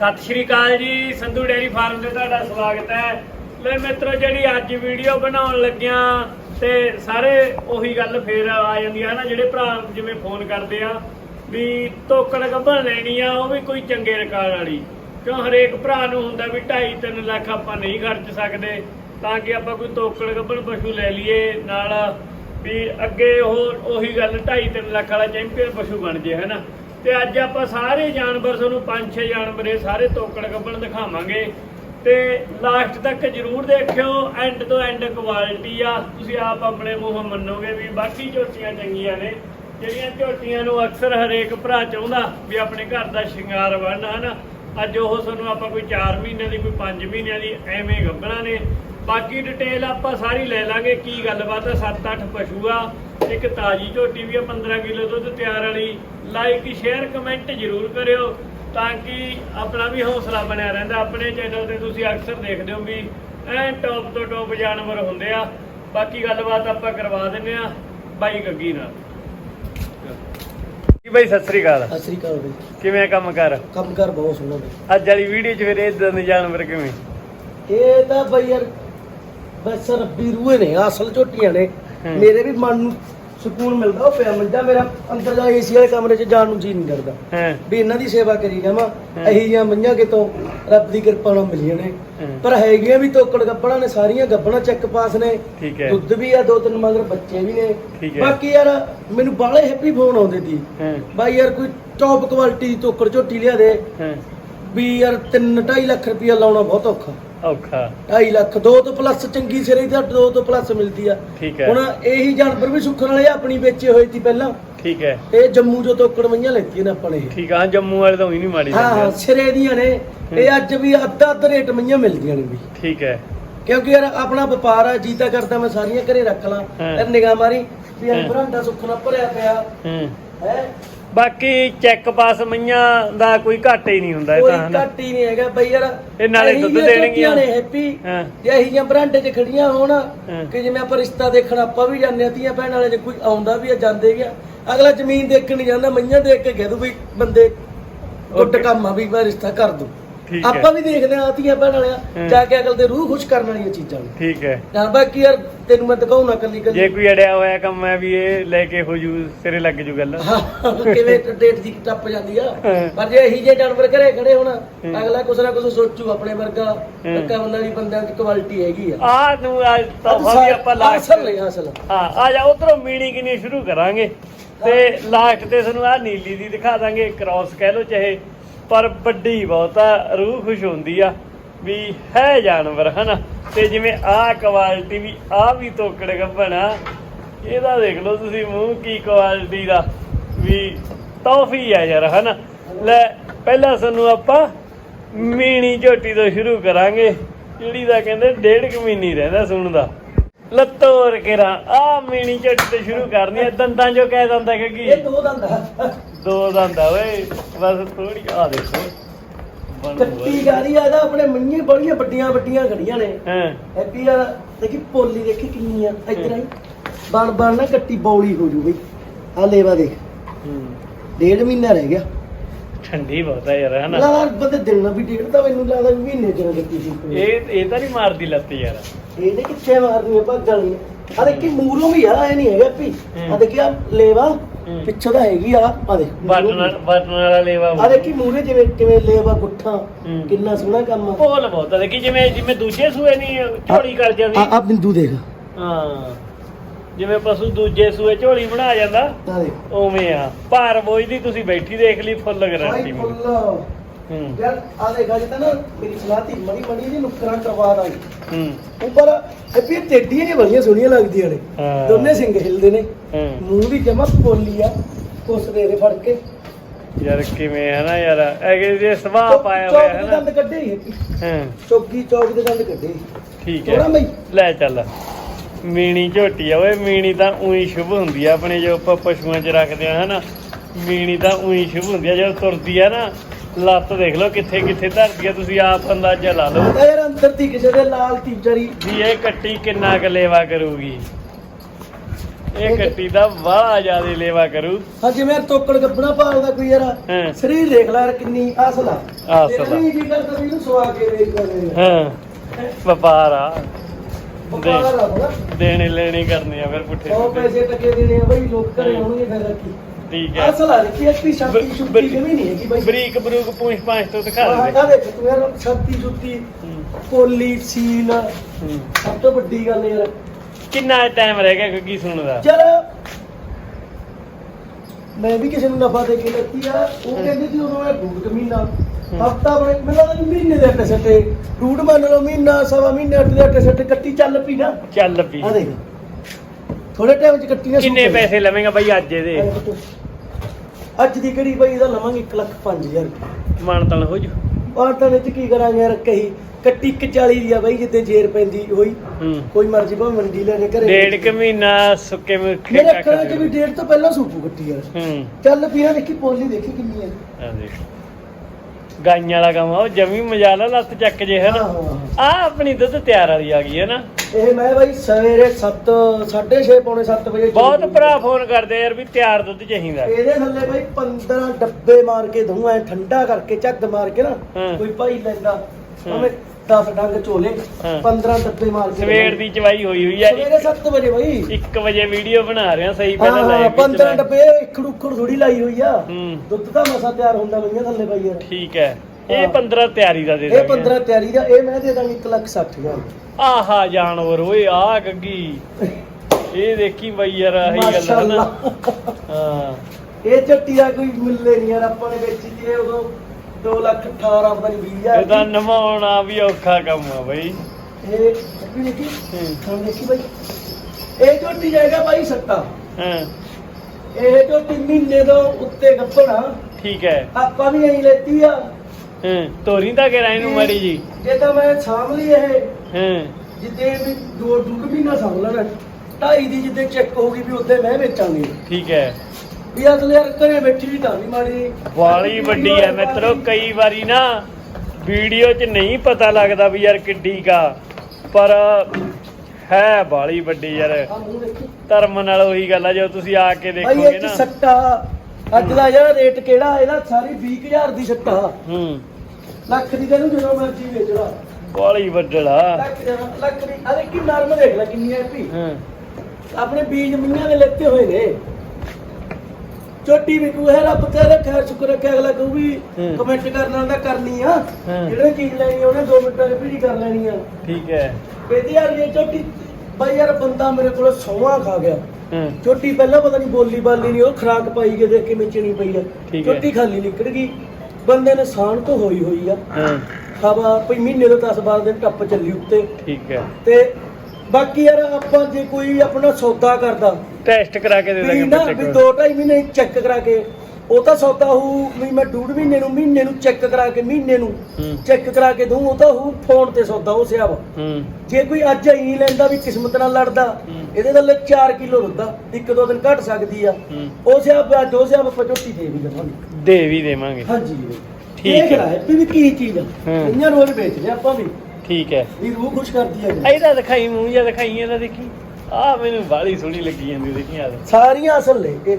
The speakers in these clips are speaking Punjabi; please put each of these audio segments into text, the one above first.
ਸਤਿ ਸ਼੍ਰੀ ਅਕਾਲ ਜੀ, ਸੰਧੂ ਡੇਅਰੀ ਫਾਰਮ ਤੇ ਤੁਹਾਡਾ ਸਵਾਗਤ ਹੈ। ਲੈ ਮਿੱਤਰੋ, ਜਿਹੜੀ ਅੱਜ ਵੀਡੀਓ ਬਣਾਉਣ ਲੱਗਿਆ ਤੇ ਸਾਰੇ ਉਹੀ ਗੱਲ ਫੇਰ ਆ ਜਾਂਦੀ ਹੈ ਨਾ, ਜਿਹੜੇ ਭਰਾ ਜਿਵੇਂ ਫੋਨ ਕਰਦੇ ਆ ਵੀ ਤੋਕੜ ਗੱਭਣ ਲੈਣੀ ਆ, ਉਹ ਵੀ ਕੋਈ ਚੰਗੇ ਰਿਕਾਰਡ ਵਾਲੀ। ਕਿਉਂ ਹਰੇਕ ਭਰਾ ਨੂੰ ਹੁੰਦਾ ਵੀ 2.5 3 ਲੱਖ ਆਪਾਂ ਨਹੀਂ ਖਰਚ ਸਕਦੇ, ਤਾਂ ਕਿ ਆਪਾਂ ਕੋਈ ਤੋਕੜ ਗੱਭਣ ਪਸ਼ੂ ਲੈ ਲਈਏ, ਨਾਲ ਵੀ ਅੱਗੇ ਉਹ ਉਹੀ ਗੱਲ 2.5 3 ਲੱਖ ਵਾਲਾ ਚੈਂਪੀਅਨ ਪਸ਼ੂ ਬਣ ਜੇ, ਹੈਨਾ। ਤੇ ਅੱਜ ਆਪਾਂ ਸਾਰੇ ਜਾਨਵਰ, ਤੁਹਾਨੂੰ ਪੰਜ ਛੇ ਜਾਨਵਰ ਇਹ ਸਾਰੇ ਤੋਕੜ ਗੱਭਣ ਦਿਖਾਵਾਂਗੇ। ਤੇ ਲਾਸਟ ਤੱਕ ਜਰੂਰ ਦੇਖਿਓ ਐਂਡ ਤੋਂ ਐਂਡ ਕੁਆਲਿਟੀ ਆ। ਤੁਸੀਂ ਆਪ ਆਪਣੇ ਮੂੰਹੋਂ ਮੰਨੋਗੇ ਵੀ ਬਾਕੀ ਝੋਟੀਆਂ ਚੰਗੀਆਂ ਨੇ। ਜਿਹੜੀਆਂ ਝੋਟੀਆਂ ਨੂੰ ਅਕਸਰ ਹਰੇਕ ਭਰਾ ਚਾਹੁੰਦਾ ਵੀ ਆਪਣੇ ਘਰ ਦਾ ਸ਼ਿੰਗਾਰ ਬਣਨਾ ਹਨਾ। ਅੱਜ ਉਹ ਤੁਹਾਨੂੰ ਆਪਾਂ ਕੋਈ 4 ਮਹੀਨਿਆਂ ਦੀ, ਕੋਈ 5 ਮਹੀਨਿਆਂ ਦੀ ਐਵੇਂ ਗੱਭਣਾ ਨੇ। ਬਾਕੀ ਡਿਟੇਲ ਆਪਾਂ ਸਾਰੀ ਲੈ ਲਾਂਗੇ, ਕੀ ਗੱਲਬਾਤ ਆ 7-8 ਪਸ਼ੂ ਆ। ਇੱਕ ਤਾਜੀ ਝੋਟੀ ਵੀ ਆ 15 ਕਿਲੋ ਦੁੱਧ ਤਿਆਰ ਵਾਲੀ। ਲਾਈਕ ਸ਼ੇਅਰ ਕਮੈਂਟ ਜ਼ਰੂਰ ਕਰਿਓ ਤਾਂ ਕਿ ਆਪਣਾ ਵੀ ਹੌਸਲਾ ਬਣਿਆ ਰਹਿੰਦਾ। ਆਪਣੇ ਚੈਨਲ ਤੇ ਤੁਸੀਂ ਅਕਸਰ ਦੇਖਦੇ ਹੋ ਵੀ ਐ ਟੌਪ ਤੋਂ ਟੌਪ ਜਾਨਵਰ ਹੁੰਦੇ ਆ। ਬਾਕੀ ਗੱਲਬਾਤ ਆਪਾਂ ਕਰਵਾ ਦਿੰਨੇ ਆ ਬਾਈ ਗੱਗੀ ਨਾਲ। ਜੀ ਬਾਈ ਸਤਿ ਸ੍ਰੀ ਅਕਾਲ। ਸਤਿ ਸ੍ਰੀ ਅਕਾਲ ਬਈ। ਕਿਵੇਂ ਆ ਕੰਮ ਕਰ? ਕੰਮ ਕਰ ਬਹੁਤ ਸੋਹਣਾ ਬਈ। ਅੱਜ ਵਾਲੀ ਵੀਡੀਓ 'ਚ ਫਿਰ ਇਦਾਂ ਦੇ ਜਾਨਵਰ ਕਿਵੇਂ? ਇਹ ਤਾਂ ਬਈ ਯਾਰ ਬਸ ਰੱਬੀ ਰੂਹੇ ਨੇ ਅਸਲ ਝੋਟੀਆਂ ਨੇ। ਮੇਰੇ ਵੀ ਮਨ ਨੂੰ ਸਕੂਨ ਮਿਲਦਾ ਉਹ ਪਿਆ ਮੰਜਾ ਮੇਰਾ ਅੰਦਰ ਜਾ ਏਸੀ ਵਾਲੇ ਕਮਰੇ 'ਚ ਜਾਣ ਨੂੰ ਜੀ ਨਹੀਂ ਕਰਦਾ। ਹਾਂ। ਵੀ ਇਹਨਾਂ ਦੀ ਸੇਵਾ ਕਰੀ ਜਾਵਾਂ। ਇਹੀ ਜਿਹੀਆਂ ਮੰਝਾਂ ਕਿਤੋਂ ਰੱਬ ਦੀ ਕਿਰਪਾ ਨਾਲ ਮਿਲੀਆਂ ਨੇ। ਪਰ ਹੈਗੀਆਂ ਵੀ ਤੋਕੜ ਗੱਬਣਾ ਨੇ ਸਾਰੀਆਂ ਗੱਬਣਾ ਚੈੱਕ ਪਾਸ ਨੇ। ਦੁੱਧ ਵੀ ਆ ਦੋ ਤਿੰਨ ਮਗਰ ਬੱਚੇ ਵੀ ਨੇ। ਬਾਕੀ ਯਾਰ ਮੈਨੂੰ ਬਾਹਲੇ ਹੈਪੀ ਫੋਨ ਆਉਂਦੇ ਸੀ। ਬਾਈ ਯਾਰ ਕੋਈ ਟੌਪ ਕੁਆਲਿਟੀ ਦੀ ਤੋਕੜ ਝੋਟੀ ਲਿਆ ਦੇ। ਵੀ ਯਾਰ 3 2.5 ਲੱਖ ਰੁਪਇਆ ਲਾਉਣਾ ਬਹੁਤ ਔਖਾ। ਔਖਾ। 2.5 ਲੱਖ ਦੋ ਤੋਂ ਪਲੱਸ ਚੰਗੀ ਸਿਰੇ ਦੀ ਦੋ ਤੋਂ ਪਲੱਸ ਮਿਲਦੀ ਆ। ਠੀਕ ਹੈ। ਹੁਣ ਇਹੀ ਜਾਨਵਰ ਵੀ ਸੁੱਖਣ ਵਾਲੇ ਆਪਣੀ ਵੇਚੇ ਹੋਏ ਸੀ ਪਹਿਲਾਂ। ਠੀਕ ਹੈ। ਇਹ ਜੰਮੂ ਜੋ ਤੋਕੜ ਮਈਆਂ ਲੈਤੀਆਂ ਨੇ ਆਪਾਂ ਨੇ ਇਹ। ਠੀਕ ਆ ਹਾਂ, ਜੰਮੂ ਵਾਲੇ ਤਾਂ ਹੀ ਨਹੀਂ ਮਾੜੀ ਹਾਂ ਹਾਂ ਜਾਂਦੇ ਸਿਰੇ ਦੀਆਂ ਨੇ। ਇਹ ਅੱਜ ਵੀ ਅੱਧਾ ਅੱਧ ਰੇਟ ਮਈਆਂ ਮਿਲਦੀਆਂ ਨੇ ਵੀ। ਠੀਕ ਹੈ। ਕਿਉਂਕਿ ਯਾਰ ਆਪਣਾ ਵਪਾਰ ਆ ਜੀ ਤਾਂ ਕਰਦਾ ਮੈਂ ਸਾਰੀਆਂ ਘਰੇ ਰੱਖ ਲਾਂ। ਹਾਂ। ਫਿਰ ਨਿਗਾਹ ਮਾਰੀ ਵੀ ਹਾਂ। ਇਹ ਬਰਾਂਡਾ ਸੁੱਖਣਾ ਭਰਿਆ ਪਿਆ। ਹੂੰ। ਹੈ? ਬਾਕੀ ਚੈੱਕ ਪਾਸ ਮਈਆਂ ਦਾ ਕੋਈ ਘਾਟਾ ਹੀ ਨਹੀਂ ਹੁੰਦਾ ਇਹ ਕੋਈ ਤਾਂ ਹਨਾ ਘੱਟ ਹੀ ਨਹੀਂ ਹੈਗਾ ਬਈ ਯਾਰ ਇਹ ਨਾਲੇ ਇਹੀ ਦੁੱਧ ਜਿਹੀਆਂ ਦੇਣਗੀਆਂ। ਝੋਟੀਆਂ ਨੇ ਹੈਪੀ ਹਾਂ ਜੇ ਇਹੀ ਜਿਹੀਆਂ ਬਰਾਂਡੇ 'ਚ ਖੜੀਆਂ ਹੋਣ। ਕਿ ਜਿਵੇਂ ਆਪਾਂ ਰਿਸ਼ਤਾ ਦੇਖਣ ਆਪਾਂ ਵੀ ਜਾਂਦੇ ਆ ਧੀਆਂ ਭੈਣ ਵਾਲੇ ਜੇ ਕੋਈ ਆਉਂਦਾ ਵੀ ਆ ਜਾਂਦੇ ਵੀ ਆ ਅਗਲਾ ਜ਼ਮੀਨ ਦੇਖਣ ਨਹੀਂ ਜਾਂਦਾ ਮਈਆਂ ਦੇਖ ਕੇ ਕਹਿ ਦੂ ਵੀ ਬੰਦੇ Okay. ਕੰਮ ਆ ਵੀ ਮੈਂ ਰਿਸ਼ਤਾ ਕਰ ਦੂੰ ਠੀਕ ਹੈ। ਆਪਾਂ ਵੀ ਦੇਖਦੇ ਆ ਧੀਆਂ ਭੈਣ ਵਾਲਿਆਂ। ਜਾ ਕੇ ਅਗਲ ਦੇ ਰੂਹ ਖੁਸ਼ ਕਰਨ ਵਾਲੀਆਂ ਚੀਜ਼ਾਂ ਨੇ। ਠੀਕ ਹੈ। ਜਾਂ ਬਾਕੀ ਯਾਰ ਤੈਨੂੰ ਮੈਂ ਦਿਖਾਉਣਾ ਕੱਲੀ ਜੇ ਕੱਲੀ ਕੋਈ ਅੜਿਆ ਹੋਇਆ ਕੰਮ ਹੈ ਵੀ ਇਹ ਲੈ ਕੇ ਹੋ ਜੂ ਸਿਰੇ ਲੱਗ ਜੂ ਗੱਲ। ਕਿਵੇਂ ਡੇਟ ਦੀ ਟੱਪ ਜਾਂਦੀ ਆ। ਹਾਂ। ਪਰ ਜੇ ਇਹੀ ਜੇ ਜਾਨਵਰ ਘਰੇ ਖੜੇ ਹੋਣ ਅਗਲਾ ਕੁਛ ਨਾ ਕੁਛ ਸੋਚੂ ਆਪਣੇ ਵਰਗਾ ਹਾਂ। ਬੰਦਾ ਦੀ ਬੰਦਿਆਂ ਦੀ ਕੁਆਲਿਟੀ ਹੈਗੀ ਆ। ਆ ਨੂੰ ਅੱਜ ਤੋਹਫਾ ਵੀ ਆਪਾਂ ਲਾਸਟ। ਅਸਲ ਨਹੀਂ ਅਸਲ। ਹਾਂ ਆ ਜਾ ਉਧਰੋਂ ਮੀਣੀ ਕਿਨੀ ਸ਼ੁਰੂ ਕਰਾਂਗੇ। ਤੇ ਲਾਸਟ ਤੇ ਤੁਹਾਨੂੰ ਆ ਨੀਲੀ ਦੀ ਦਿਖਾ ਦਾਂਗੇ ਕ੍ਰਾਸ ਕਹਿ ਲੋ ਚਾਹੇ। ਪਰ ਵੱਡੀ ਬਹੁਤਾ ਰੂਹ ਖੁਸ਼ ਹੁੰਦੀ ਆ ਵੀ ਹੈ ਜਾਨਵਰ, ਹਨਾ? ਤੇ ਜਿਵੇਂ ਆਹ ਕੁਆਲਿਟੀ ਵੀ, ਆ ਵੀ ਤੋਕੜ ਗੱਭਣਾ ਇਹਦਾ ਦੇਖ ਲਓ ਤੁਸੀਂ ਮੂੰਹ ਕੀ ਕੁਆਲਿਟੀ ਦਾ ਵੀ ਤੋਹਫੀ ਆ ਯਾਰ, ਹਨਾ? ਲੈ, ਪਹਿਲਾਂ ਸਾਨੂੰ ਆਪਾਂ ਮੀਣੀ ਝੋਟੀ ਤੋਂ ਸ਼ੁਰੂ ਕਰਾਂਗੇ, ਜਿਹੜੀ ਦਾ ਕਹਿੰਦੇ ਡੇਢ ਕੁ ਮਹੀਨੀ ਰਹਿੰਦਾ ਸੁਣਦਾ। ਲੱਤੋਰ ਕੇਰਾ ਆ ਮੀਣੀ ਝੋਟੀ ਤੋਂ ਸ਼ੁਰੂ ਕਰਨੀ ਆ। ਦੰਦਾਂ ਜੋ ਕਹਿ ਦਿੰਦਾ ਕਿ ਇਹ ਦੋ ਦੰਦ ਆ। ਦੋ ਦੰਦਾ ਓਏ। ਬਸ ਥੋੜੀ ਆ। ਦੇਖੋ ਕੱਟੀ ਗਾੜੀ ਆ ਇਹਦਾ ਆਪਣੇ ਮੰਨੇ ਬੜੀਆਂ ਵੱਡੀਆਂ ਵੱਡੀਆਂ ਖੜੀਆਂ ਨੇ। ਹਾਂ। ਹੈਪੀ ਯਾਰ ਦੇਖੀ ਪੋਲੀ ਦੇਖੀ ਕਿੰਨੀ ਆ। ਇਧਰ ਆਈ। ਬਣ ਬਣ ਨਾ ਕੱਟੀ ਬੌਲੀ ਹੋ ਜੂ ਬਈ। ਆ ਲੇਵਾ ਦੇਖ। ਹੂੰ। ਡੇਢ ਮਹੀਨਾ ਰਹਿ ਗਿਆ। ਠੰਡੀ ਬਹੁਤ ਹੈ ਯਾਰ ਹਨਾ? ਲਾ ਬੰਦੇ ਦਿਨ ਵੀ ਡੇਢ ਤਾਂ ਮੈਨੂੰ ਲੱਗਦਾ ਵੀ ਮਹੀਨੇ ਚ ਨਾ ਸੀ ਇਹ ਇਹ ਤਾਂ ਨਹੀਂ ਮਾਰਦੀ ਲੱਤ ਯਾਰ। ਇਹਦੇ ਕਿੱਥੇ ਮਾਰਦੀਆਂ ਭੱਜ ਵਾਲੀ ਆ। ਦੇਖੀ ਮੂਰੋਂ ਵੀ ਆ ਨਹੀਂ ਹੈਗਾ ਹੂੰ। ਆ ਦੇਖੀ ਆ ਲੇਵਾ। ਪਿੱਛੋਂ ਤਾਂ ਹੈਗੀ ਆ ਆ ਦੇਖ ਬਟਨ ਬਟਨ ਵਾਲਾ ਲੇਵਾ ਆ ਦੇਖੀ ਮੂਰੇ ਜਿਵੇਂ ਕਿਵੇਂ ਲੇਵਾ ਗੁੱਠਾ। ਕਿੰਨਾ ਸੋਹਣਾ ਕੰਮ ਆ। ਭੋਲ ਬਹੁਤ। ਆ ਦੇਖੀ ਜਿਵੇਂ ਜਿਵੇਂ ਦੂਜੇ ਸੂਏ ਨਹੀਂ ਝੋਲੀ ਕਰ ਆ ਜਾਂਦੀ ਆ ਬਿੰਦੂ ਦੇਖ। ਹਾਂ। ਜਿਵੇਂ ਪਸ਼ੂ ਦੂਜੇ ਸੂਏ ਝੋਲੀ ਬਣਾ ਜਾਂਦਾ ਉਵੇਂ ਆ। ਭਾਰ ਬੋਝ ਦੀ ਤੁਸੀਂ ਬੈਠੀ ਦੇਖ ਲਈ ਫੁੱਲ ਗਾਰੰਟੀ ਭਾਈ ਮਿਲ ਫੁੱਲ। ਹੂੰ। ਯਾਰ ਆ ਦੇਖਾ ਜਿੱਦਾਂ ਨਾ ਮੇਰੀ ਸਲਾਹ ਤੀ ਮਣੀ ਮਣੀ ਦੀ ਨੁਕਰਾਂ ਕਰਵਾ ਦਾਂਗੇ ਹੂੰ। ਉੱਪਰ ਇਹ ਵੀ ਟੇਡੀਆਂ ਜਿਹੀਆਂ ਬੜੀਆਂ ਸੋਹਣੀਆਂ ਲੱਗਦੀਆਂ ਨੇ। ਹਾਂ। ਦੋਨੇ ਸਿੰਘ ਹਿਲਦੇ ਨੇ। ਹੂੰ। ਮੂੰਹ ਵੀ ਜਮਾ ਪੋਲੀ ਆ ਕੁਸ ਦੇ ਦੇ ਫੜ ਕੇ। ਯਾਰ ਕਿਵੇਂ ਹੈ ਨਾ ਯਾਰ ਇਹ ਜੇ ਸੁਭਾਅ ਪਾਇਆ ਹੋਇਆ ਚੌਕ ਹੈ ਦੇ ਨਾ। ਦੰਦ ਕੱਢੇ ਹੀ ਹਾਂ। ਚੌਕੀ ਚੌਕ ਦੇ ਦੰਦ ਕੱਢੇ ਠੀਕ ਥੋੜਾ ਹੈ ਬਈ। ਲੈ ਚੱਲ। ਮੀਣੀ ਝੋਟੀ ਆ ਓਏ ਮੀਣੀ ਤਾਂ ਉਹੀ ਸ਼ੁਭ ਹੁੰਦੀ ਆ ਆਪਣੇ ਜੋ ਆਪਾਂ ਪਸ਼ੂਆਂ 'ਚ ਰੱਖਦੇ ਆ ਹਨਾ। ਮੀਣੀ ਤਾਂ ਉਹੀ ਸ਼ੁਭ ਹੁੰਦੀ ਆ ਜਦੋਂ ਤੁਰਦੀ ਆ ਨਾ ਲੱਤ ਦੇਖ ਲਓ ਕਿੱਥੇ ਕਿੱਥੇ ਧਰਦੀ ਆ ਤੁਸੀਂ ਆਪ ਅੰਦਾਜ਼ਾ ਲਾ ਲਓ। ਯਾਰ ਅੰਦਰ ਦੀ ਕਿਸੇ ਦੇ ਲਾਲ ਤੀ ਵਿਚਾਰੀ ਵੀ ਇਹ ਕੱਟੀ ਕਿੰਨਾ ਕੁ ਲੇਵਾ ਕਰੂਗੀ। ਇਹ ਕੱਟੀ ਦਾ ਬੜਾ ਜ਼ਿਆਦਾ ਲੇਵਾ ਕਰੂ। ਹਾਂ ਜਿਵੇਂ ਤੋਕੜ ਗੱਬਣਾ ਪਾਲਦਾ ਕੋਈ ਯਾਰ ਸਰੀਰ ਦੇਖ ਲੈ ਯਾਰ ਕਿੰਨੀ ਅਸਲ ਅਸਲ ਜੀ ਕਰਦਾ ਵੀ ਇਹਨੂੰ ਸਵਾ ਕੇ ਵੇਚ ਦੇ ਹਾਂ। ਵਪਾਰ ਆ। ਦੇਣੇ ਲੈਣੇ ਕਰਨੇ ਆ ਫਿਰ ਪੁੱਠੇ ਉਹ ਸਿੱਧੇ। ਪੈਸੇ ਟਕੇ ਦੇਣੇ ਆ ਬਈ ਲੋਕ ਘਰੇ ਆਉਣਗੇ ਫਿਰ ਕੀ ਠੀਕ ਹੈ ਅਸਲ ਆ ਬ- ਸ਼ੁੱਤੀ ਬਰੀ- ਕਿਵੇਂ ਨਹੀਂ ਹੈਗੀ ਬਈ। ਬਰੀਕ ਬਰੂਕ ਪੁੰਛ ਪਾਂਚ ਤੋਂ ਦਿਖਾ ਆਹ ਦੇ ਦੇਖ ਤੂੰ ਯਾਰ ਸ਼ੁੱਤੀ ਹੂੰ, ਕੋਲੀ ਸੀਲ। ਹੂੰ। ਸਭ ਤੋਂ ਵੱਡੀ ਗੱਲ ਯਾਰ। ਕਿੰਨਾ ਟਾਈਮ ਰਹਿ ਗਿਆ ਕੀ ਸੁਣਦਾ? ਚਲ ਮੈਂ ਵੀ ਕਿਸੇ ਨੂੰ ਨਫਾ ਦੇ ਕੇ ਲੱਤੀ ਆ ਉਹ ਕਹਿੰਦੇ ਸੀ ਉਦੋਂ ਮੈਂ ਡੂਡ ਕਮੀਨਾ। ਹਫਤਾ ਬਣੇ ਮੈਨੂੰ ਲੱਗਦਾ ਮਹੀਨੇ ਦੇ ਅੱਟੇ ਸੱਟੇ। ਡੂਡ ਮੰਨ ਲਓ ਮਹੀਨਾ ਸਵਾ ਮਹੀਨੇ ਅੱਟੇ ਦੇ ਅੱਟੇ ਸੱਟੇ ਕੱਟੀ ਚੱਲ ਪਈ ਨਾ। ਚੱਲ ਪੀ ਆ ਦੇਖ। ਥੋੜੇ ਟਾਈਮ ਚ ਕੱਟੀ ਨਾ ਕਿੰਨੇ ਪੈਸੇ ਲਵੇਂਗਾ ਬਾਈ ਅੱਜ ਇਹਦੇ? ਅੱਜ ਦੀ ਕਿਹੜੀ ਬਈ ਇਹਦਾ ਲਵਾਂਗੇ 1 ਲੱਖ 5000 ਮਾਨਤਨ ਹੋ ਜੂ। ਔਰ ਤਾਂ ਇਹ ਚ ਕੀ ਕਰਾਂਗੇ ਯਾਰ ਕਹੀ ਕੱਟੀ 140 ਦੀ ਆ ਬਈ ਜਿੱਦੇ ਜੇਰ ਪੈਂਦੀ ਹੋਈ। ਹੂੰ। ਕੋਈ ਮਰਜ਼ੀ ਭਾਵੇਂ ਮੰਡੀ ਲੈ ਕੇ ਘਰੇ। ਡੇਢ ਕੁ ਮਹੀਨਾ ਸੁੱਕੇ ਮੁੱਖੇ ਮੇਰੇ ਅੱਖਾਂ 'ਚ। ਵੀ ਡੇਢ ਤੋਂ ਪਹਿਲਾਂ ਸੂਪੂ ਕੱਟੀ ਯਾਰ। ਹੂੰ। ਚੱਲ ਪੀਣਾ ਦੇਖੀ ਪੋਲੀ ਦੇਖੀ ਕਿੰਨੀ ਹੈ ਆ ਦੇਖ। ਗਾਈਆਂ ਵਾਲਾ ਕੰਮ ਆ ਉਹ ਜਮੀ ਮਜਾ ਲਾ ਲੱਤ ਚੱਕ ਜੇ ਹੈ ਹਾਂ, ਨਾ ਹਾਂ, ਹਾਂ। ਆ ਆਪਣੀ ਦੁੱਧ ਤਿਆਰ ਵਾਲੀ ਆ ਗਈ ਹੈ ਨਾ ਇਹ ਮੈਂ ਬਾਈ ਸਵੇਰੇ 7 6:30 ਪੌਣੇ 7 ਵਜੇ ਬਹੁਤ ਭਰਾ ਫੋਨ ਕਰਦੇ ਯਾਰ ਵੀ ਤਿਆਰ ਦੁੱਧ ਚਾਹੀਦਾ। ਇਹਦੇ ਥੱਲੇ ਬਾਈ 15 ਡੱਬੇ ਮਾਰ ਕੇ ਦਊਂ ਐ ਠੰਡਾ ਕਰਕੇ ਝੱਗ ਮਾਰ ਕੇ ਨਾ ਹਾਂ। ਕੋਈ ਭਾਈ ਲੈਂਦਾ। ਭਾਵੇਂ 10 ਡੰਗ ਹਾਂ। 15 ਡੱਬੇ ਮਾਰ ਕੇ ਸਵੇਰ ਦੀ ਚਵਾਈ ਹੋਈ ਹੋਈ ਆ। ਸਵੇਰੇ 7 ਵਜੇ ਬਾਈ। 1 ਵਜੇ ਵੀਡੀਓ ਬਣਾ ਰਹੇ ਸਹੀ ਪਹਿਲਾਂ ਹਾਂ ਲਾਈਵ 15 ਡੱਬੇ ਇਕੜ ਉਕੜ ਥੋੜੀ ਲਾਈ ਹੋਈ ਆ। ਹੂੰ। ਦੁੱਧ ਤਾਂ ਮਸਾ ਤਿਆਰ ਹੁੰਦਾ ਮਈਆਂ ਥੱਲੇ ਬਾਈ ਯਾਰ। ਠੀਕ ਹੈ। ਇਹ ਹਾਂ। 15 ਤਿਆਰੀ ਦਾ ਦੇ ਇਹ ਦਾਂਗੇ। 15 ਤਿਆਰੀ ਦਾ ਇਹ ਮੈਂ ਦੇ ਦਾਂਗਾ 1 ਲੱਖ 60 ਹਜ਼ਾਰ। ਆਹਾ ਜਾਨਵਰ ਓਏ ਆ ਗੱਗੀ। ਇਹ ਦੇਖੀ ਬਈ ਯਾਰ ਆਹੀ ਗੱਲ ਹੈ ਨਾ। ਮਾਸ਼ਾਅੱਲਾ। ਹਾਂ। ਇਹ ਝੱਟੀ ਦਾ ਕੋਈ ਮੁੱਲੇ ਨਹੀਂ ਯਾਰ ਆਪਾਂ ਨੇ ਵੇਚੀ ਇਹ ਉਦੋਂ 2 ਲੱਖ 18 ਪਤਾ ਨਹੀਂ 20 ਹਜ਼ਾਰ ਇਹਦਾ ਦੀ। ਨਵਾਉਣਾ ਵੀ ਔਖਾ ਕੰਮ ਆ ਬਈ। ਇਹ ਵੀ ਦੇਖੀ ਹੂੰ। ਹੁਣ ਦੇਖੀ ਬਾਈ। ਇਹ ਝੋਟੀ ਜਾਏਗਾ ਬਾਈ ਸੱਤਾ। ਹਾਂ। ਇਹ ਝੋਟੀ ਮਹੀਨੇ ਤੋਂ ਉੱਤੇ ਗੱਪਣਾ ਠੀਕ ਹੈ। ਆਪਾਂ ਵੀ ਐਂ ਲੈਤੀ ਆ। ਹਾਂ ਤੋਰੀ ਤਾਂ ਕਿ ਨੂੰ ਮੜੀ ਜੀ। ਜੇ ਤਾਂ ਮੈਂ ਸਾਂਭ ਲਈ ਇਹ। ਹਾਂ। ਜਿੱਦੇ ਵੀ ਦੋ ਦੋ ਕੁ ਮਹੀਨਾ ਸਾਂਭ ਲੈਣਾ। ਢਾਈ ਦੀ ਜਿੱਦੇ ਚੈੱਕ ਹੋਊਗੀ ਵੀ ਉੱਤੇ ਮੈਂ ਵੇਚਾਂਗੇ। ਠੀਕ ਹੈ। ਵੀ ਅਸਲ ਯਾਰ ਘਰੇ ਬੈਠੀ ਵੀ ਤਾਂ ਮਾੜੀ ਵਾਲੀ ਵੱਡੀ ਹੈ ਮਿੱਤਰੋ ਕਈ ਵਾਰੀ ਨਾ ਵੀਡੀਓ 'ਚ ਨਹੀਂ ਪਤਾ ਲੱਗਦਾ ਵੀ ਯਾਰ ਕਿੱਡੀ ਕਾ ਪਰ ਹੈ ਬਾਲੀ ਵੱਡੀ ਯਾਰ। ਆ ਮੂੰਹ ਦੇਖੀ। ਧਰਮ ਨਾਲ ਉਹੀ ਗੱਲ ਆ ਜੋ ਤੁਸੀਂ ਆ ਕੇ ਭਾਈ ਦੇਖੋਗੇ ਨਾ। ਸੱਟਾ ਅੱਜ ਦਾ ਯਾਰ ਰੇਟ ਕਿਹੜਾ ਇਹਦਾ ਸਾਰੀ 20000 ਦੀ ਸੱਟਾ। ਹੂੰ। ਲੱਖ ਦੀ ਤੈਨੂੰ ਜਦੋਂ ਮਰਜ਼ੀ ਵੇਚਣਾ ਬਾਲੀ ਵੱਡੜਾ ਲੱਖ ਦੀ ਲੱਖ ਦੀ ਅਰੇ ਕੀ ਨਰਮ ਦੇਖ ਲੈ ਕਿੰਨੀ ਵੀ। ਹਾਂ। ਆਪਣੇ ਬੀਜ ਮੀਆਂ ਦੇ ਲੈਤੇ ਹੋਏ ਨੇ। ਛੋਟੀ ਵੀ ਹੈ ਰੱਬ ਤੇਰੇ ਖੈਰ ਸ਼ੁਕਰ ਰੱਖੇ ਅਗਲਾ ਕਹੂ ਵੀ ਹੂੰ। ਕਮੈਂਟ ਕਰਨ ਦਾ ਕਰਨੀ ਆ। ਹੂੰ। ਜਿਹੜੇ ਚੀਜ਼ ਲੈਣੀ ਆ, ਉਹਨੇ 2 ਮਿੰਟਾਂ ਦੀ ਪੀੜੀ ਕਰ ਲੈਣੀ ਆ। ਠੀਕ ਹੈ। ਇਹਦੀ ਯਾਰ ਇਹ ਛੋਟੀ ਬਾਈ ਯਾਰ ਬੰਦਾ ਮੇਰੇ ਕੋਲ ਸੌਵਾ ਖਾ ਗਿਆ। ਹਾਂ। ਪਹਿਲਾਂ ਪਤਾ ਨਹੀਂ ਬੋਲੀ ਬਾਲੀ ਨਹੀਂ ਉਹ ਖਰਾਕ ਪਾਈ ਕੇ ਦੇਖ ਕਿਵੇਂ ਚਣੀ ਪਈ ਆ। ਠੀਕ ਹੈ। ਛੋਟੀ ਖਾਲੀ ਨਿਕਲ ਗਈ। ਬੰਦੇ ਨੇ ਸਾਨ ਤੋਂ ਹੋਈ ਹੋਈ ਆ। ਹਾਂ। ਹਵਾ ਭਈ ਮਹੀਨੇ ਤੋਂ 10 12 ਦਿਨ ਟੱਪ ਚੱਲੀ ਉੱਤੇ। ਠੀਕ ਹੈ। ਤੇ ਬਾਕੀ ਯਾਰ ਆਪਾਂ ਜੇ ਕੋਈ ਆਪਣਾ ਸੌਦਾ ਕਰਦਾ ਟੈਸਟ ਕਰਾ ਕੇ ਦੇ ਵੀ ਦਾਂਗੇ ਨਾ ਬੱਚੇ ਵੀ ਕੋਲ। ਦੋ ਢਾਈ ਮਹੀਨੇ ਚੈੱਕ ਕਰਾ ਕੇ। ਉਹ ਤਾਂ ਸੌਦਾ ਹੋਊ ਵੀ ਮੈਂ ਡੂਢ ਮਹੀਨੇ ਨੂੰ ਮਹੀਨੇ ਨੂੰ ਚੈੱਕ ਕਰਾ ਕੇ ਮਹੀਨੇ ਨੂੰ ਹੂੰ। ਚੈੱਕ ਕਰਾ ਕੇ ਦੂੰ ਉਹ ਤਾਂ ਹੋਊ ਫੋਨ ਤੇ ਸੌਦਾ ਉਹ ਸਿਆਬ ਹੂੰ। ਜੇ ਕੋਈ ਅੱਜ ਹੀ ਲੈਂਦਾ ਵੀ ਕਿਸਮਤ ਨਾਲ ਲੜਦਾ ਹੂੰ। ਇਹਦੇ ਥੱਲੇ 4 ਕਿਲੋ ਦੁੱਧਾ ਇੱਕ ਦੋ ਦਿਨ ਘਟ ਸਕਦੀ ਆ। ਹੂੰ। ਉਹ ਸਿਆਬ ਅੱਜ ਉਹ ਸਿਆਬ ਆਪਾਂ ਝੋਟੀ ਦੇ ਵੀ ਦੇਵਾਂਗੇ। ਦੇ ਵੀ ਦੇਵਾਂਗੇ। ਹਾਂਜੀ। ਠੀਕ ਹੈ। ਲੈ ਵੀ ਕੀ ਚੀਜ਼ ਆ? ਹਾਂ। ਇੰਨੀਆਂ ਰੋਜ਼ ਵੇਚਦੇ ਆਪਾਂ ਵੀ। ਠੀਕ ਹੈ। ਵੀ ਰੂਹ ਖੁਸ਼ ਕਰਦੀ ਆ ਜੀ। ਇਹਦਾ ਦਿਖਾਈ ਮੂੰਹ ਜਾਂ ਦਿਖਾਈ ਇਹਦਾ ਦੇਖੀ। ਆ ਮੈਨੂੰ ਬਾਲੀ ਸੋਹਣੀ ਲੱਗੀ ਜਾਂਦੀ ਦੇਖੀ ਆ। ਸਾਰੀਆਂ ਅਸਲ ਲੈ ਕੇ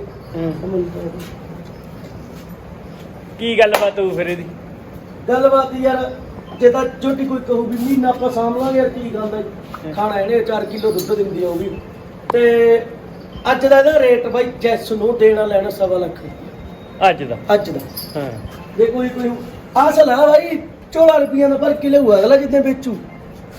ਕੀ ਗੱਲਬਾਤ ਹੋਊ ਫਿਰ ਇਹਦੀ? ਗੱਲਬਾਤ ਯਾਰ ਜੇ ਤਾਂ ਝੋਟੀ ਕੋਈ ਕਹੂ ਵੀ ਮਹੀਨਾ ਆਪਾਂ ਸਾਂਭ ਲਾਂਗੇ ਯਾਰ ਕੀ ਗੱਲ ਹੈ? ਖਾਣਾ ਇਹਨੇ 4 ਕਿਲੋ ਦੁੱਧ ਦਿੰਦੀ ਆ ਉਹ ਵੀ। ਤੇ ਅੱਜ ਦਾ ਇਹਦਾ ਰੇਟ ਬਾਈ ਜੈਸ ਨੂੰ ਦੇਣਾ ਲੈਣਾ ਸਵਾ ਲੱਖ ਅੱਜ ਦਾ? ਅੱਜ ਦਾ। ਹਾਂ। ਜੇ ਕੋਈ ਕੋਈ ਅਸਲ ਆ ਬਾਈ 14 ਰੁਪਈਆ ਦਾ ਪਰ ਕਿਲੋ ਹੋਇਆ ਅਗਲਾ ਜਿੱਦੇ ਵੇਚੂ।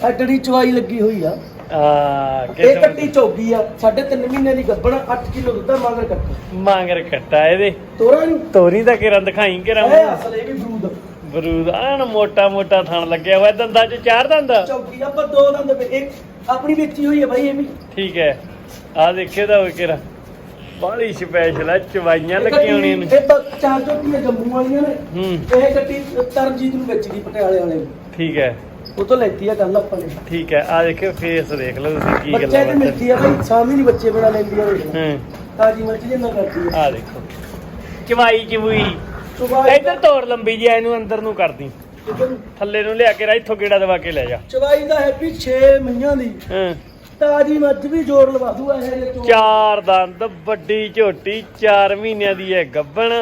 ਐਡੜੀ ਚਵਾਈ ਲੱਗੀ ਹੋਈ ਆ। ਆ ਇਹ ਕੱਟੀ ਚੌਗੀ ਆ ਸਾਢੇ ਤਿੰਨ ਮਹੀਨੇ ਦੀ ਗੱਬਣ 8 ਕਿਲੋ ਦੁੱਧ ਆ, ਮਗਰ ਕੱਟ। ਮਾਂਗਰ ਕੱਟਾ ਇਹਦੇ। ਤੋਰਾ ਨੂੰ? ਤੋਰੀ ਦਾ ਕਿਰਾਂ ਦਿਖਾਈ ਕਿਰਾਂ ਇਹ ਅਸਲ ਇਹ ਵੀ ਬਰੂਦ ਬਰੂਦ ਆਣ ਮੋਟਾ ਮੋਟਾ ਥਣ ਲੱਗਿਆ ਹੋਇਆ ਦੰਦਾਂ 'ਚ ਚਾਰ ਦੰਦ ਚੌਗੀ ਆਪਾਂ ਦੋ ਦੰਦ ਪਏ। ਇੱਕ ਆਪਣੀ ਵੇਚੀ ਹੋਈ ਹੈ ਬਾਈ ਇਹ ਵੀ। ਠੀਕ ਹੈ। ਆ ਦੇਖੇ ਦਾ ਕਿਰਾਂ ਬਾਲੀ ਸਪੈਸ਼ਲ ਆ ਚਵਾਈਆਂ ਲੱਗੀਆਂ ਹੋਣੀਆਂ ਨੇ। ਇਹ ਬ- ਚਾਰ ਝੋਟੀਆਂ ਜੰਮੂ ਵਾਲੀਆਂ ਨੇ। ਹੂੰ। ਇਹ ਗੱਡੀ ਤਰਨਜੀਤ ਨੂੰ ਵੇਚੀ ਦੀ ਪਟਿਆਲੇ ਵਾਲੇ ਨੂੰ। ਠੀਕ ਹੈ। ਉਹ ਤੋਂ ਲੈਤੀ ਆ ਗੱਲ ਆਪਾਂ ਨੇ। ਠੀਕ ਹੈ ਆ ਦੇਖਿਓ ਫੇਸ ਦੇਖ ਲਓ ਤੁਸੀਂ ਕੀ ਬੱਚੇ ਗੱਲਾਂ ਦੀ ਬਾਤਾਂ। ਮਿਲਦੀ ਆ ਬਾਈ ਸਾਮੀ ਨਹੀਂ ਬੱਚੇ ਬਣਾ ਲੈਂਦੀ ਆ। ਹੂੰ। ਤਾਜੀ ਮਰਜ਼ੀ ਜਿੰਨਾ ਕਰਦੀ ਆ। ਆ ਦੇਖੋ। ਚਵਾਈ ਚਵੂਈ। ਸੁਬਾਹ ਇੱਧਰ ਤੋੜ ਲੰਬੀ ਜੀ ਇਹਨੂੰ ਅੰਦਰ ਨੂੰ ਕਰਦੀ। ਥੱਲੇ ਨੂੰ ਲਿਆ ਕੇ ਰਾ ਇੱਥੋਂ ਗੇੜਾ ਦਵਾ ਕੇ ਲੈ ਜਾ। ਚਵਾਈ ਦਾ ਹੈ ਵੀ 6 ਮਹੀਆਂ ਦੀ। ਹਾਂ। ਤਾਜੀ ਮੱਝ ਵੀ ਜੋੜ ਲਵਾ ਦੂ ਇਹ ਜੇ ਚਾਰ ਦੰਦ ਵੱਡੀ ਝੋਟੀ 4 ਮਹੀਨਿਆਂ ਦੀ ਹੈ ਗੱਬਣ।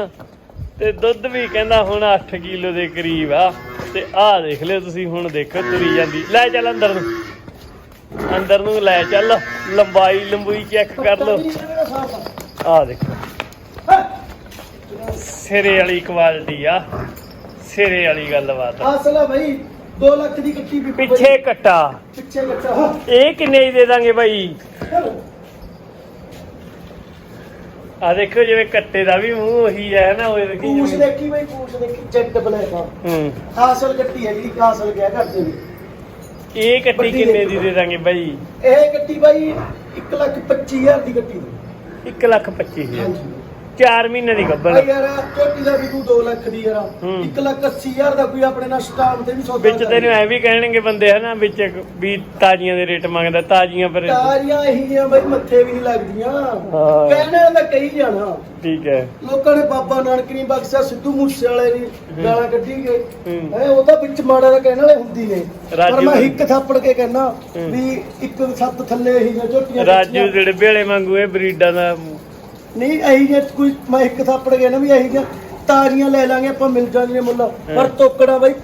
ਤੇ ਦੁੱਧ ਵੀ ਕਹਿੰਦਾ ਹੁਣ 8 ਕਿਲੋ ਦੇ ਕਰੀਬ ਆ। ਤੇ ਆਹ ਦੇਖ ਲਿਓ ਤੁਸੀਂ ਹੁਣ ਦੇਖੋ ਤੁਰੀ ਜਾਂਦੀ। ਲੈ ਚੱਲ ਅੰਦਰ ਨੂੰ। ਅੰਦਰ ਨੂੰ ਲੈ ਚੱਲ। ਲੰਬਾਈ ਲੰਬੂਈ ਚੈੱਕ ਕਰ ਲਓ। ਆਹ ਦੇਖੋ। ਸਿਰੇ ਵਾਲੀ ਕੁਆਲਿਟੀ ਆ। ਸਿਰੇ ਵਾਲੀ ਗੱਲਬਾਤ ਆ। ਅਸਲ ਭਾਈ 2 ਲੱਖ ਦੀ ਕੱਟੀ ਵੀ ਪਿੱਛੇ ਕੱਟਾ। ਪਿੱਛੇ ਕੱਟਾ। ਇਹ ਕਿੰਨੇ ਦੀ ਦੇ ਦਾਂਗੇ ਬਾਈ? ਆ ਦੇਖੋ ਜਿਵੇਂ ਕੱਟੇ ਦਾ ਵੀ ਮੂੰਹ ਉਹੀ ਹੈ ਨਾ ਉਹ ਦੇਖੀ ਪੂਛ ਜਿਵੇਂ- ਦੇਖੀ ਬਈ ਪੂਛ ਦੇਖੀ ਜੈਟ ਬਲੈਕ ਆ। ਹੂੰ। ਅਸਲ ਕੱਟੀ ਹੈ ਜਿਹੜੀ ਅਸਲ ਗਿਆ ਕਰਦੇ ਨੇ। ਇਹ ਕੱਟੀ ਵੱਡੀ ਕਿੰਨੇ ਦੇਖੋ। ਦੀ ਦੇ ਦਾਂਗੇ ਬਾਈ? ਇਹ ਕੱਟੀ ਬਾਈ 1 ਲੱਖ 25000 ਦੀ ਕੱਟੀ ਦੀ। 1 ਲੱਖ 25 ਹਜ਼ਾਰ। ਹਾਂਜੀ। 4 ਮਹੀਨੇ ਦੀ ਗੱਬਣ ਭਾਈ ਯਾਰ ਝੋਟੀ ਦਾ ਵੀ ਤੂੰ 2 ਲੱਖ ਦੀ ਯਾਰ ਹੂੰ। 1 ਲੱਖ 80000 ਦਾ ਕੋਈ ਆਪਣੇ ਨਾਲ ਸਟਾਮ ਤੇ ਵੀ ਸੌਦਾ ਵਿੱਚ ਤੈਨੂੰ ਐ ਵੀ ਕਹਿਣਗੇ ਬੰਦੇ ਹਨਾ ਵਿੱਚ ਵੀ ਤਾਜ਼ੀਆਂ ਦੇ ਰੇਟ ਮੰਗਦਾ ਤਾਜ਼ੀਆਂ ਪਰ ਤਾਰੀਆਂ ਇਹੀ ਜਿਹੀਆਂ ਬਾਈ ਮੱਥੇ ਵੀ ਨਹੀਂ ਲੱਗਦੀਆਂ ਹਾਂ। ਕਹਿਣੇ ਵਾਲਾ ਕਹੀ ਜਾਣਾ ਠੀਕ ਹੈ ਲੋਕਾਂ ਨੇ ਬਾਬਾ ਨਾਨਕ ਨਹੀਂ ਬਖਸ਼ਿਆ ਸਿੱਧੂ ਮੂਸੇ ਵਾਲੇ ਦੀ ਗਾਲਾਂ ਕੱਢੀ ਗਏ ਹੂੰ। ਐ ਉਹਦਾ ਵਿੱਚ ਮਾੜਾ ਦਾ ਕਹਿਣ ਵਾਲੇ ਹੁੰਦੀ ਨੇ ਪਰ ਰਾਜੂ ਮੈਂ ਇੱਕ ਥੱਪੜ ਕੇ ਕਹਿਣਾ ਹੂੰ। ਵੀ ਇੱਕ ਸੱਤ ਥੱਲੇ ਜਿਹੀਆਂ ਝੋਟੀਆਂ ਰਾਜੂ। ਜਿਹੜੇ ਵੇਲੇ ਵਾਂਗੂ ਇਹ ਬਰੀਡਾਂ ਦਾ ਨਹੀਂ ਇਹੀ ਜੇ ਕੋਈ ਮੈਂ ਇੱਕ ਥੱਪੜ ਗਿਆ ਨਾ ਵੀ ਇਹੀ ਜਿਹੀਆਂ ਤਾਰੀਆਂ ਲੈ ਲਾਂਗੇ ਆਪਾਂ ਮਿਲ ਜਾਣਗੀਆਂ ਮੁੱਲ। ਪਰ ਤੋਕੜਾ ਬਾਈ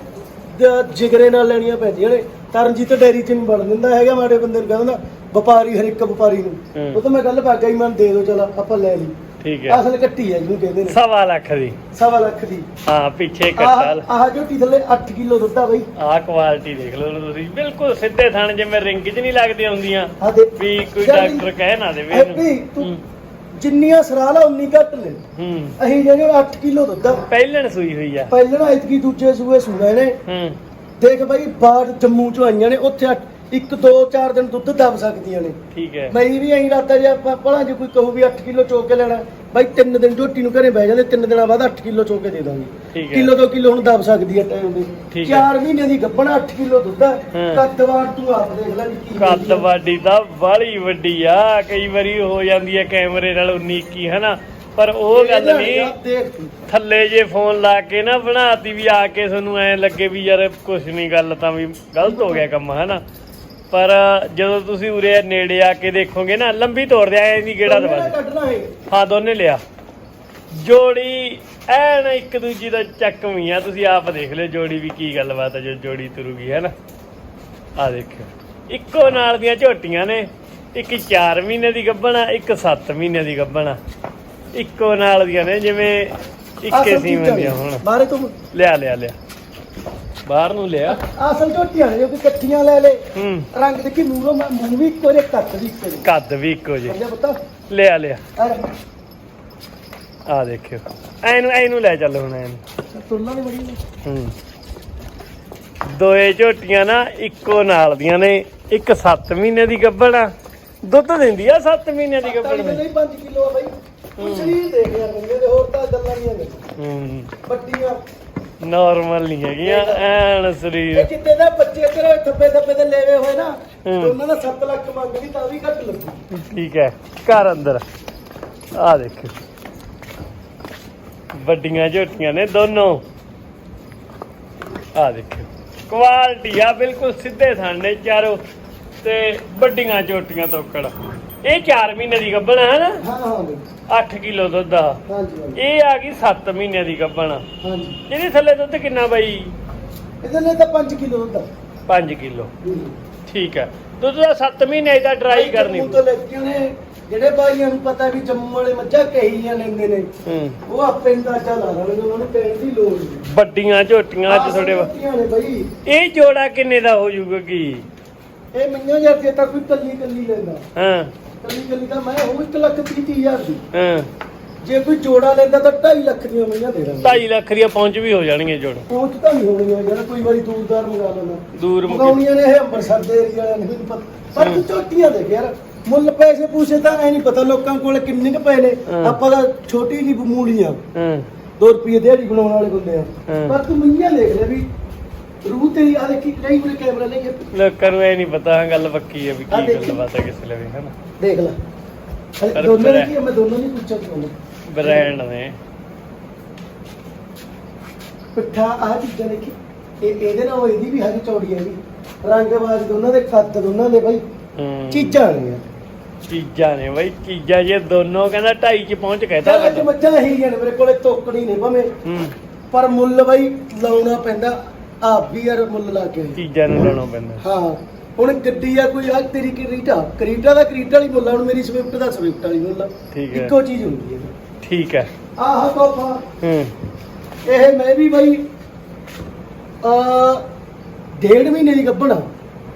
ਜ- ਜਿਗਰੇ ਨਾਲ ਲੈਣੀਆਂ ਪੈਂਦੀਆਂ ਨੇ। ਤਰਨਜੀਤ ਡੈਰੀ ਚ ਨਹੀਂ ਬਣ ਦਿੰਦਾ ਹੈਗਾ ਮਾੜੇ ਬੰਦੇ ਨੂੰ ਕਹਿੰਦਾ ਵਪਾਰੀ ਹਰ ਇੱਕ ਵਪਾਰੀ ਨੂੰ। ਹੂੰ। ਉਹ ਤਾਂ ਮੈਂ ਗੱਲ ਪਾ ਗਈ ਮੈਂ ਦੇ ਦੋ ਚਲ ਆਪਾਂ ਲੈ ਲਈ। ਠੀਕ ਹੈ। ਅਸਲ ਕੱਟੀ ਹੈ ਜਿਹਨੂੰ ਕਹਿੰਦੇ ਨੇ। ਸਵਾ ਲੱਖ ਦੀ। ਸਵਾ ਲੱਖ ਦੀ। ਹਾਂ ਪਿੱਛੇ ਆਹ ਕੱਟਾ ਆਹ ਝੋਟੀ ਥੱਲੇ 8 ਕਿਲੋ ਦੁੱਧ ਆ ਬਈ। ਆਹ ਕੁਆਲਿਟੀ ਦੇਖ ਲਓ ਤੁਸੀਂ। ਬਿਲਕੁਲ ਸਿੱਧੇ ਥਣ ਜਿਵੇਂ ਰਿੰਗ 'ਚ ਨਹੀਂ ਲੱਗਦੀਆਂ ਹੁੰਦੀਆਂ। ਦੇ ਵੀ ਕੋਈ ਯਾਰ ਡਾਕਟਰ ਕਹਿ ਨਾ ਦੇਵੇ ਹੈਪੀ ਇਹਨੂੰ ਤੂੰ ਹੂੰ। ਜਿੰਨੀਆਂ ਸਰਾ ਲਾ ਉਨੀ ਘੱਟ ਲੈ ਹੂੰ। ਅਹੀਂ ਜਿਹੜੇ 8 ਕਿਲੋ ਦੁੱਧ ਆ ਪਹਿਲਣ ਸੂਈ ਹੋਈ ਆ। ਪਹਿਲਾਂ ਐਤਕੀ ਦੂਜੇ ਸੂਏ ਸੁਣਾ ਨੇ। ਹੂੰ। ਦੇਖ ਬਾਈ ਬਾਹਰ ਜੰਮੂ ਚ ਆਈਆਂ ਨੇ ਉੱਥੇ ਅੱਠ- ਇੱਕ ਦੋ ਚਾਰ ਦਿਨ ਦੁੱਧ ਦਬ ਸਕਦੀਆਂ ਨੇ। ਠੀਕ ਹੈ। ਮੇਰੀ ਵੀ ਐਂ ਰਾਤਾ ਜੇ ਆਪਾਂ ਭਲਾ ਜੇ ਕੋਈ ਕਹੂ ਵੀ 8 ਕਿਲੋ ਚੋਕ ਕੇ ਲੈਣਾ ਬਾਈ ਤਿੰਨ ਦਿਨ ਝੋਟੀ ਨੂੰ ਘਰੇ ਬਹਿ ਜਾਂਦੇ ਤਿੰਨ ਦਿਨਾਂ ਬਾਅਦ 8 ਕਿਲੋ ਚੋਕ ਕੇ ਦੇ ਦਾਂਗੇ ਠੀਕ ਹੈ ਕਿਲੋ ਦੋ ਕਿਲੋ ਹੁਣ ਦਬ ਸਕਦੀ ਹੈ ਟਾਈਮ ਦੇ ਠੀਕ ਹੈ। 4 ਮਹੀਨੇ ਦੀ ਗੱਭਣ 8 ਕਿਲੋ ਦੁੱਧ ਆ ਹਾਂ। ਕੱਦਵਾਰ ਤੂੰ ਆਪ ਦੇਖ ਲੈ ਵੀ ਕੀ ਕੱਦ ਹੁੰਦੀ। ਵਾਡੀ ਤਾਂ ਬਾਹਲੀ ਵੱਡੀ ਆ ਕਈ ਵਾਰੀ ਹੋ ਜਾਂਦੀ ਹੈ ਕੈਮਰੇ ਨਾਲ 19 ਕੀ ਹਨਾ ਪਰ ਉਹ ਗੱਲ ਨਹੀਂ ਦੇਖ ਤੂੰ। ਥੱਲੇ ਜੇ ਫੋਨ ਲਾ ਕੇ ਨਾ ਬਣਾਤੀ ਵੀ ਆ ਕੇ ਤੁਹਾਨੂੰ ਐ ਲੱਗੇ ਵੀ ਯਾਰ ਕੁਛ ਨਹੀਂ ਗੱਲ ਤਾਂ ਵੀ ਗਲਤ ਹੋ ਗਿਆ ਕੰਮ ਹਨਾ ਪਰ ਜਦੋਂ ਤੁਸੀਂ ਉਰੇ ਨੇੜੇ ਆ ਕੇ ਦੇਖੋਗੇ ਨਾ ਲੰਬੀ ਤੋੜ ਦਿਆ ਐ ਨਹੀਂ ਦੋਨੇ ਦਵਾ ਕੱਢਣਾ ਹੈ ਹਾਂ ਦੋਨੇ ਲਿਆ। ਜੋੜੀ ਐਨ ਇੱਕ ਦੂਜੀ ਦਾ ਚੱਕਵੀਂ ਆ ਤੁਸੀਂ ਆਪ ਦੇਖ ਲਿਓ ਜੋੜੀ ਵੀ ਕੀ ਗੱਲਬਾਤ ਹੈ ਜੋ ਜੋੜੀ ਤੁਰੂਗੀ ਹੈ ਨਾ। ਆ ਦੇਖਿਓ। ਇੱਕੋ ਨਾਲ ਦੀਆਂ ਝੋਟੀਆਂ ਨੇ ਇੱਕ 4 ਮਹੀਨੇ ਦੀ ਗੱਭਣ ਆ ਇੱਕ 7 ਮਹੀਨੇ ਦੀ ਗੱਭਣ ਆ। ਇੱਕੋ ਨਾਲ ਦੀਆਂ ਨੇ ਜਿਵੇਂ ਇੱਕੇ ਸੀਮਨ ਦੀਆਂ ਨੇ। ਹੁਣ। ਬਾਹਰੇ ਤੂੰ ਲਿਆ ਲਿਆ ਲਿਆ। ਬਾਹਰ ਨੂੰ ਲਿਆ। ਅਸਲ ਝੋਟੀਆਂ ਨੇ ਜੋ ਕਿ ਇਕੱਠੀਆਂ ਲੈ ਲੈ। ਹੂੰ। ਰੰਗ ਦੇਖੀ ਮੂੰਹੋਂ ਮੂੰਹ ਵੀ ਇੱਕੋ ਜਿਹਾ ਕੱਟ ਵੀ ਇੱਕੋ ਜਿਹਾ। ਕੱਦ ਵੀ ਇੱਕੋ ਜੇ ਸਮਝਿਆ ਪਤਾ? ਲਿਆ ਲਿਆ। ਅਰੇ ਆ ਦੇਖਿਓ। ਐਨੂੰ ਐਨੂੰ ਲੈ ਚੱਲ ਹੁਣ ਐਨੂੰ। ਤੁਲਨਾ ਨਹੀਂ ਬੜੀ ਨੇ। ਹੂੰ। ਦੋਏ ਝੋਟੀਆਂ ਨਾ ਇੱਕੋ ਨਾਲ ਦੀਆਂ ਨੇ। ਇੱਕ 7 ਮਹੀਨੇ ਦੀ ਗੱਭਣ ਆ। ਦੁੱਧ ਦਿੰਦੀ ਆ 7 ਮਹੀਨੇ ਦੀ ਗੱਭਣ ਤਾਲੀ ਨੂੰ। ਨਹੀਂ 5 ਕਿਲੋ ਆ ਬਾਈ। ਕੁਛ ਨਹੀਂ ਦੇਖ ਯਾਰ ਬੰਦੇ ਦੇ ਹੋਰ ਤਾਂ ਗੱਲਾਂ ਨਹੀਂ ਹੈਗੀਆਂ। ਹੂੰ। ਵੱਡੀਆਂ। ਨਾਰਮਲ ਨਹੀਂ ਹੈਗੀਆਂ ਐਨ ਸਰੀਰ। ਕਿਤੇ ਦਾ ਬੱਚੇ ਤੇਰੇ ਥੱਪੇ ਥੱਪੇ ਤੇ ਲੈਵੇ ਹੋਏ ਨਾ। ਤੇ ਉਹਨਾਂ ਦਾ 7 ਲੱਖ ਮੰਗਦੀ ਤਾਂ ਵੀ ਘੱਟ ਲੱਗੂ। ਠੀਕ ਹੈ ਘਰ ਅੰਦਰ। ਆ ਦੇਖੋ। ਵੱਡੀਆਂ ਝੋਟੀਆਂ ਨੇ ਦੋਨੋਂ। ਆ ਦੇਖੋ। ਕੁਆਲਿਟੀ ਆ ਬਿਲਕੁਲ ਸਿੱਧੇ ਥਾਣੇ ਚਾਰੋ ਤੇ ਵੱਡੀਆਂ ਝੋਟੀਆਂ ਤੋਕੜ। ਇਹ 4 ਮਹੀਨੇ ਦੀ ਗੱਭਣ ਹੈ ਨਾ? ਹਾਂ ਹਾਂ ਬਾਈ। 8 ਕਿਲੋ ਦੁੱਧ ਆ। ਹਾਂਜੀ ਹਾਂਜੀ। ਇਹ ਆ ਗਈ 7 ਮਹੀਨਿਆਂ ਦੀ ਗੱਭਣ। ਹਾਂਜੀ। ਇਹਦੇ ਥੱਲੇ ਦੁੱਧ ਕਿੰਨਾ ਬਾਈ? ਇਹਦੇ ਲਈ ਤਾਂ 5 ਕਿਲੋ ਹੁੰਦਾ 5 ਕਿਲੋ। ਠੀਕ ਹੈ ਦੁੱਧ ਦਾ 7 ਮਹੀਨੇ ਦਾ ਟਰਾਈ ਕਰਨੀ ਤਾਂ ਜਿਹੜੇ ਬਾਈਆਂ ਨੂੰ ਪਤਾ ਵੀ ਜੰਮੂ ਵਾਲੇ ਮੱਝਾਂ ਕਹੀਆਂ ਲੈਂਦੇ ਨੇ ਹੂੰ। ਉਹ ਆਪੇ ਅੰਦਾਜ਼ਾ ਲਾ ਲੈਣਗੇ ਉਹਨਾਂ ਨੂੰ ਕਹਿਣ ਦੀ ਲੋੜ ਨਹੀਂ। ਵੱਡੀਆਂ ਝੋਟੀਆਂ ਅੱਜ ਤੁਹਾਡੇ ਵਾ- ਝੋਟੀਆਂ ਨੇ ਬਾਈ। ਇਹ ਜੋੜਾ ਕਿੰਨੇ ਦਾ ਹੋ ਜਾਊਗਾ ਕੀ? ਇਹ ਮਈਆਂ ਯਾਰ ਜੇ ਤਾਂ ਕੋਈ ਕੱਲੀ ਕੱਲੀ ਲੈਂਦਾ। ਹਾਂ। ਕੱਲੀ ਕੱਲੀ ਤਾਂ ਮੈਂ ਉਹ 1 ਲੱਖ ਤੀਹ ਹਜ਼ਾਰ ਦੀ। ਹਾਂ। ਜੇ ਕੋਈ ਜੋੜਾ ਲੈਂਦਾ ਤਾਂ 2.5 ਲੱਖ ਦੀਆਂ ਮਈਆਂ ਦੇ ਦਾਂਗੇ। 2.5 ਲੱਖ ਦੀਆਂ ਪਹੁੰਚ ਵੀ ਹੋ ਜਾਣਗੀਆਂ ਜੋੜ। ਪਹੁੰਚ ਤਾਂ ਨਹੀਂ ਹੋਣੀਆਂ ਯਾਰ ਕੋਈ ਵਾਰੀ ਦੂਰਦਾਰ ਮੰਗਾ ਲੈਣਾ ਦੂਰ ਮੁਕੀ। ਮੰਗਾਉਣੀਆਂ ਨੇ ਇਹ ਅੰਮ੍ਰਿਤਸਰ ਦੇ ਏਰੀਆ ਵਾਲਿਆਂ ਨੂੰ ਨਹੀਂ ਪਤਾ। ਪਰ ਤੂੰ ਝੋਟੀਆਂ ਦੇਖ ਯਾਰ ਮੁੱਲ ਪੈਸੇ ਪੂਸੇ ਤਾਂ ਐ ਨਹੀਂ ਪਤਾ ਲੋਕਾਂ ਕੋਲ ਕਿੰਨੇ ਕੁ ਪਏ ਨੇ। ਆਪਾਂ ਤਾਂ ਛੋਟੀ ਜਿਹੀ ਮੂਲੀਆਂ। ਹਾਂ। 2 ਰੁਪਏ ਦਿਹਾੜੀ ਬਣਾਉਣ ਵਾਲੇ ਬੰਦੇ ਆ। ਪਰ ਤੂੰ ਮਈਆਂ ਦੇਖ ਲੈ ਵੀ ਰੂਹ ਤੇਰੀ ਆ ਦੇਖੀ ਕਈ ਵਾਰੀ ਕੈਮਰਾ ਲੈ ਕੇ ਲੋਕਾਂ ਨੂੰ ਇਹ ਨਹੀਂ ਪਤਾ ਗੱਲ ਪੱਕੀ ਹੈ ਵੀ ਆਹ ਕੀ ਦੇਖੀ। ਗੱਲ ਬਾਤ ਹੈ ਕਿਸ ਲਈ ਹੈ ਨਾ ਦੇਖ ਲੈ। ਹਲੇ ਪਰ ਦੋਨਾਂ ਨੇ ਬੜਾ- ਕੀ ਆ, ਮੈਂ ਦੋਨਾਂ ਨਹੀਂ ਪੁੱਛਿਆ ਤੁਹਾਨੂੰ ਬ੍ਰਾਂਡ ਨੇ। ਪਿੱਠਾ ਆ ਚੀਜ਼ਾਂ ਦੇਖੀ। ਇਹ ਇਹਦੇ ਨਾਲ ਇਹਦੀ ਵੀ ਹੈਗੀ ਚੌੜੀ ਹੈਗੀ ਰੰਗਬਾਜ਼ ਦੋਨਾਂ ਦੇ ਕੱਦ ਦੋਨਾਂ ਦੇ ਬਾਈ। ਹੂੰ। ਚੀਜ਼ਾਂ ਨੇ ਯਾਰ। ਚੀਜ਼ਾਂ ਨੇ ਬਈ ਚੀਜ਼ਾਂ ਜੇ ਦੋਨੋਂ ਕਹਿੰਦਾ ਢਾਈ ਚ ਪਹੁੰਚ ਕਹਿਤਾ ਤਾਂ ਅੱਜ ਮੱਝਾਂ ਹੀ ਨੇ ਮੇਰੇ ਕੋਲੇ ਤੋਕੜੀ ਨੇ ਭਾਵੇਂ। ਹੂੰ। ਪਰ ਮੁੱਲ ਬਾਈ ਲਾਉਣਾ ਪੈਂਦਾ। ਵੀ ਯਾਰ ਮੁੱਲ ਲਾ ਕੇ। ਚੀਜ਼ਾਂ ਨੂੰ ਲੈਣਾ ਪੈਂਦਾ। ਹਾਂ ਹੁਣ ਗੱਡੀ ਆ ਕੋਈ ਆ ਤੇਰੀ ਕਰੀਟਾ। ਕਰੀਟਾ ਦਾ ਕਰੀਟਾ ਵਾਲੀ ਮੁੱਲ ਆ, ਹੁਣ ਮੇਰੀ ਸਵਿਫਟ ਦਾ ਸਵਿਫਟ ਵਾਲੀ ਮੁੱਲ ਆ। ਠੀਕ ਹੈ। ਇੱਕੋ ਚੀਜ਼ ਹੁੰਦੀ ਹੈ। ਠੀਕ ਹੈ। ਆਹ ਤੋਹਫਾ ਹੂੰ। ਇਹ ਮੈਂ ਵੀ ਬਾਈ ਆ ਡੇਢ ਮਹੀਨੇ ਦੀ ਗੱਭਣਾ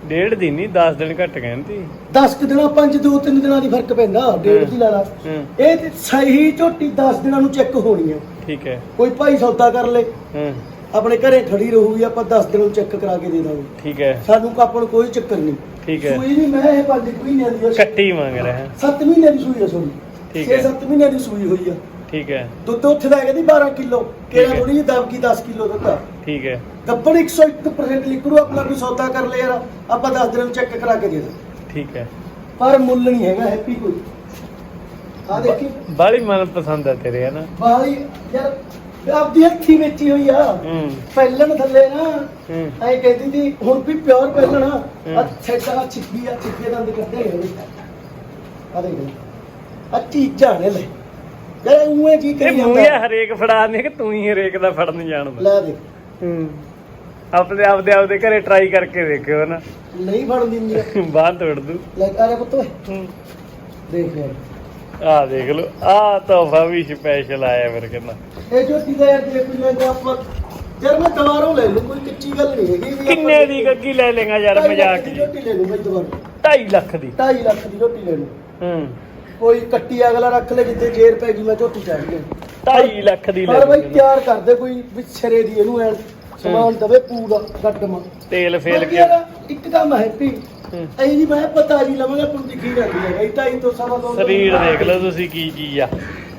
ਡੇਢ ਦਿਨ ਨਹੀਂ 10 ਦਿਨ ਘੱਟ ਕਹਿੰਦੀ। 10 ਕੁ ਦਿਨਾਂ ਪੰਜ ਦੋ ਤਿੰਨ ਦਿਨਾਂ ਦੀ ਫ਼ਰਕ ਪੈਂਦਾ ਡੇਢ ਦੀ ਲਾ ਲਾ। ਹੂੰ। ਇਹ ਤੇ ਸਹੀ ਝੋਟੀ 10 ਦਿਨਾਂ ਨੂੰ ਚੈੱਕ ਹੋਣੀ ਆ। ਠੀਕ ਹੈ। ਕੋਈ ਭਾਈ ਸੌਦਾ ਕਰ ਲੇ। ਹੂੰ। ਆਪਣੇ ਘਰੇ ਖੜੀ ਰਹੂਗੀ ਆਪਾਂ 10 ਦਿਨ ਨੂੰ ਚੈੱਕ ਕਰਾ ਕੇ ਦੇ ਦਾਂਗੇ। ਠੀਕ ਹੈ। ਸਾਨੂੰ ਨੂੰ ਕੋਈ ਚੱਕਰ ਨਹੀਂ। ਠੀਕ ਹੈ। ਸੂਈ ਨਹੀਂ ਮੈਂ ਇਹ ਪੰਜ ਕੁ ਮਹੀਨਿਆਂ ਦੀ ਆ। ਕੱਟੀ ਮੰਗ ਰਿਹਾ। ਹੈ 7 ਮਹੀਨਿਆਂ ਦੀ ਸੂਈ ਆ ਸੋਰੀ ਠੀਕ 6 ਹੈ। 7 ਮਹੀਨਿਆਂ ਦੀ ਸੂਈ ਹੋਈ ਆ। ਠੀਕ ਹੈ। ਦੁੱਧ ਉੱਥੇ ਦਾ ਕਹਿੰਦੀ 12 ਕਿਲੋ। ਕਿਹੜਾ। ਥੋੜੀ ਜਿਹੀ ਦਬਕੀ 10 ਕਿਲੋ ਦੁੱਧ ਆ। ਠੀਕ ਹੈ। ਗੱਬੜ 101% ਲਿਕੜੂ ਆਪਣਾ ਕੋਈ ਸੌਦਾ ਕਰ ਲੈ ਯਾਰ। ਆਪਾਂ 10 ਦਿਨ ਨੂੰ ਚੈੱਕ ਕਰਾ ਕੇ ਦੇ ਦਾਂ ਠੀਕ ਹੈ। ਪਰ ਮੁੱਲ ਨਹੀਂ ਹੈਗਾ ਹੈਪੀ ਕੋਈ। ਆ ਦੇਖੀ। ਬਾਲੀ ਮਨ ਪਸੰਦ ਹੈ ਤੇਰੇ ਹੈ ਨਾ? ਬਾਲੀ ਯਾਰ ਆਪਦੀ ਹੱਥੀ ਵੇਚੀ ਹੋਈ ਆ। ਹੂੰ। ਪਹਿਲਣ ਥੱਲੇ ਨਾ ਹੂੰ। ਐ ਕਹਿੰਦੀ ਸੀ ਹੁਣ ਵੀ ਪਿਓਰ ਪਹਿਲਣ ਆ। ਆ ਛੱਡਾ ਛਿੱਪੀ ਆ ਛਿੱਪੇ ਦੰਦ ਕੱਢੇ ਹੋਏ ਆ ਦੇਖ ਆ ਚੀਜ਼ਾਂ ਨੇ ਲੈ। ਯਾਰ ਉਵੇਂ ਜੀ ਇਹ ਕਰੀ ਮੂੰਹ ਜਾਂਦਾ ਹਰੇਕ ਫੜਾ ਨੇ ਕਿ ਤੂੰ ਹੀ ਹਰੇਕ ਦਾ ਫੜਨ ਜਾਣਦਾ ਲੈ ਦੇ ਹੂੰ। ਆਪਣੇ ਆਪਦੇ ਆਪਦੇ ਘਰੇ ਟਰਾਈ ਕਰਕੇ ਦੇਖਿਓ ਨਾ। ਨਹੀਂ ਫੜ ਦਿੰਦੀ ਬਾਹਰ ਤੋੜ ਦੂ। ਲੈ ਜਾ ਪੁੱਤ ਹੂੰ। ਦੇਖ ਯਾਰ ਆ ਦੇਖ ਲਓ ਆ ਤੋਹਫਾ ਵੀ ਸਪੈਸ਼ਲ ਆਇਆ ਫਿਰ ਕਹਿੰਦਾ ਇਹ ਜੋ ਦੀ ਯਾਰ ਜੇ ਕੋਈ ਮੈਂ ਆਪਾਂ ਯਾਰ ਮੈਂ ਦੁਬਾਰੋਂ ਲੈ ਲੂ ਕੋਈ ਕੱਚੀ ਗੱਲ ਨਹੀਂ ਹੈਗੀ ਵੀ ਕਿੰਨੇ ਦੀ ਗੱਗੀ ਲੈ ਲੇਗਾ ਯਾਰ ਮਜ਼ਾਕ ਦੀ ਜੀ? ਰੋਟੀ ਲੈ ਲੂ ਮੈਂ ਦੁਬਾਰਾ। 2.5 ਲੱਖ ਦੀ? 2.5 ਲੱਖ ਦੀ ਰੋਟੀ ਲੈ ਲੂ ਹੂੰ। ਕੋਈ ਕੱਟੀ ਅਗਲਾ ਰੱਖ ਲੈ ਜਿੱਥੇ ਜੇਰ ਪੈ ਗਈ ਮੈਂ ਝੋਟੀ ਚਾਹੀਦੀ 2.5 ਲੱਖ ਦੀ ਲੈ ਪਰ ਬਈ। ਤਿਆਰ ਕਰਦੇ ਕੋਈ ਵੀ ਸਿਰੇ ਦੀ ਇਹਨੂੰ ਐਨ ਸਮਾਨ ਦਵੇ ਪੂਰਾ ਗੱਡਮਾ ਤੇਲ ਫੇਲ ਕੇ ਇੱਕ ਕੰਮ ਹੈਪੀ। ਐ ਜੀ ਮੈਂ ਪਤਾ ਜੀ ਲਵਾਂਗਾ ਤੁਹਾਨੂੰ ਦਿਖੀ ਜਾਂਦੀ ਹੈ। ਬਈ ਢਾਈ ਤੋਂ ਸਵਾ ਦੋ ਸਰੀਰ ਦੇਖ ਲਓ ਤੁਸੀਂ ਕੀ ਚੀਜ਼ ਆ।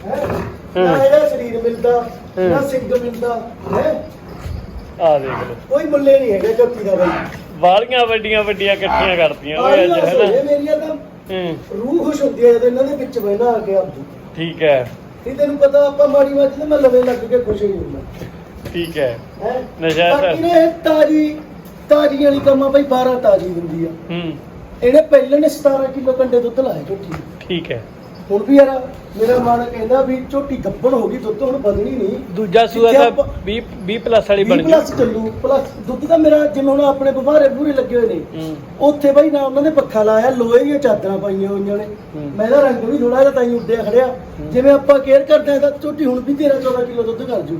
ਹੈਂ? ਨਾ ਇਹਦਾ ਸਰੀਰ ਮਿਲਦਾ ਹੂੰ। ਨਾ ਸਿੰਘ ਮਿਲਦਾ ਹੈ? ਆ ਦੇਖ ਲਓ। ਕੋਈ ਮੁੱਲੇ ਨਹੀਂ ਹੈਗਾ ਝੋਟੀ ਦਾ ਬਈ। ਵਾਲੀਆਂ ਵੱਡੀਆਂ ਵੱਡੀਆਂ ਇਕੱਠੀਆਂ ਕਰਤੀਆਂ ਓਏ ਅੱਜ ਹੈ ਨਾ ਮੇਰੀਆਂ ਤਾਂ ਹੂੰ। ਰੂਹ ਖੁਸ਼ ਹੁੰਦੀ ਹੈ ਜਦੋਂ ਇਹਨਾਂ ਦੇ ਵਿੱਚ ਬਹਿਣਾ ਆ ਕੇ ਆਪਦੀ ਠੀਕ ਹੈ। ਇਹ ਤੈਨੂੰ ਪਤਾ ਆਪਾਂ ਮਾੜੀ ਮਾੜੀ ਤੇ ਮੈਂ ਲਵੇ ਲੱਗ ਕੇ ਖੁਸ਼ ਹੀ ਹੁੰਦਾ। ਠੀਕ ਹੈ। ਹੈ? ਨਸ਼ਾ ਤਾਂ- ਬਾਕੀ ਨੇ ਤਾਜੀ ਤਾਜੀ ਵਾਲੀ ਕੰਮਾਂ ਬਈ 12 ਤਾਜੀ ਹੁੰਦੀ ਆ। ਹੂੰ। ਇਹਨੇ ਪਹਿਲੇ ਨੇ 17 ਕਿਲੋ ਕੰਡੇ ਦੁੱਧ ਲਾਇਆ ਝੋਟੀ ਨੂੰ। ਠੀਕ ਹੈ। ਹੁਣ ਵੀ ਯਾਰ ਮੇਰਾ ਮਨ ਕਹਿੰਦਾ ਵੀ ਝੋਟੀ ਗੱਬਣ ਹੋ ਗਈ ਦੁੱਧ ਹੁਣ ਵਧਣੀ ਨਹੀਂ। ਦੂਜਾ ਸੂਆ ਜਿੱਥੇ ਆਪਾਂ- 20 20 ਪਲੱਸ ਵਾਲੀ ਬਣ 20 ਗਈ। ਪਲੱਸ ਚੱਲੂ ਪਲੱਸ ਦੁੱਧ ਦਾ ਮੇਰਾ ਜਿਵੇਂ ਹੁਣ ਆਪਣੇ ਬਵਾਰੇ ਪੂਰੇ ਲੱਗੇ ਹੋਏ ਨੇ। ਹੂੰ। ਉੱਥੇ ਬਈ ਨਾ ਉਹਨਾਂ ਨੇ ਪੱਖਾ ਲਾਇਆ ਲੋਹੇ ਦੀਆਂ ਚਾਦਰਾਂ ਪਾਈਆਂ ਹੋਈਆਂ ਨੇ। ਹੂੰ। ਮੈਂ ਇਹਦਾ ਰੰਗ ਵੀ ਥੋੜਾ ਜਿਹਾ ਤਾਂ ਹੀ ਉੱਡਿਆ ਖੜਿਆ। ਜਿਵੇਂ ਆਪਾਂ ਕੇਅਰ ਕਰਦੇ ਆ ਤਾਂ ਝੋਟੀ ਹੁਣ ਵੀ 13 14 ਕਿਲੋ ਦੁੱਧ ਕਰ ਜੂ।